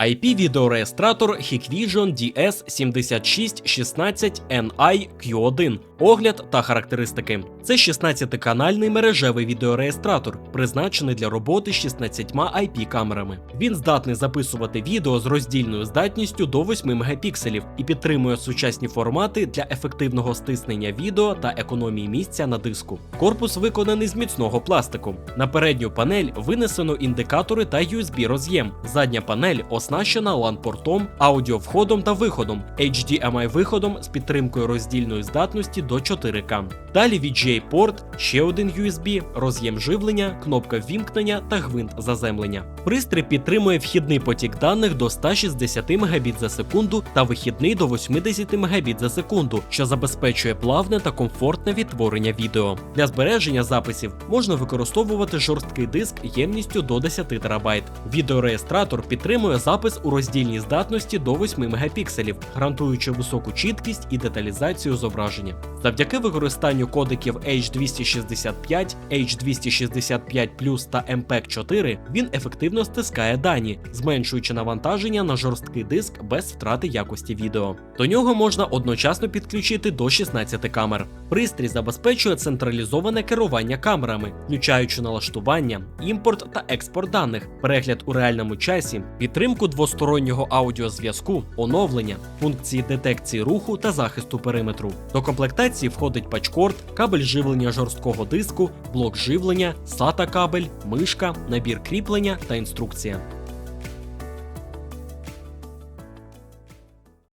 IP-відеореєстратор Hikvision DS7616NI Q1. Огляд та характеристики. Це 16-канальний мережевий відеореєстратор, призначений для роботи з 16 IP-камерами. Він здатний записувати відео з роздільною здатністю до 8 мегапікселів і підтримує сучасні формати для ефективного стиснення відео та економії місця на диску. Корпус виконаний з міцного пластику. На передню панель винесено індикатори та USB роз'єм. Задня панель оснащена LAN-портом, аудіовходом та виходом, HDMI виходом з підтримкою роздільної здатності до 4К. Далі VGA-порт, ще один USB, роз'єм живлення, кнопка ввімкнення та гвинт заземлення. Пристрій підтримує вхідний потік даних до 160 Мбіт за секунду та вихідний до 80 Мбіт за секунду, що забезпечує плавне та комфортне відтворення відео. Для збереження записів можна використовувати жорсткий диск ємністю до 10 ТБ. Відеореєстратор підтримує запис у роздільній здатності до 8 мегапікселів, гарантуючи високу чіткість і деталізацію зображення. Завдяки використанню кодеків H265, H265 та MPEG-4 він ефективно стискає дані, зменшуючи навантаження на жорсткий диск без втрати якості відео. До нього можна одночасно підключити до 16 камер. Пристрій забезпечує централізоване керування камерами, включаючи налаштування, імпорт та експорт даних, перегляд у реальному часі, підтримку двостороннього аудіозв'язку, оновлення, функції детекції руху та захисту периметру. До комплектації входить пачкорд, кабель живлення жорсткого диску, блок живлення, SATA кабель, мишка, набір кріплення та інструкція.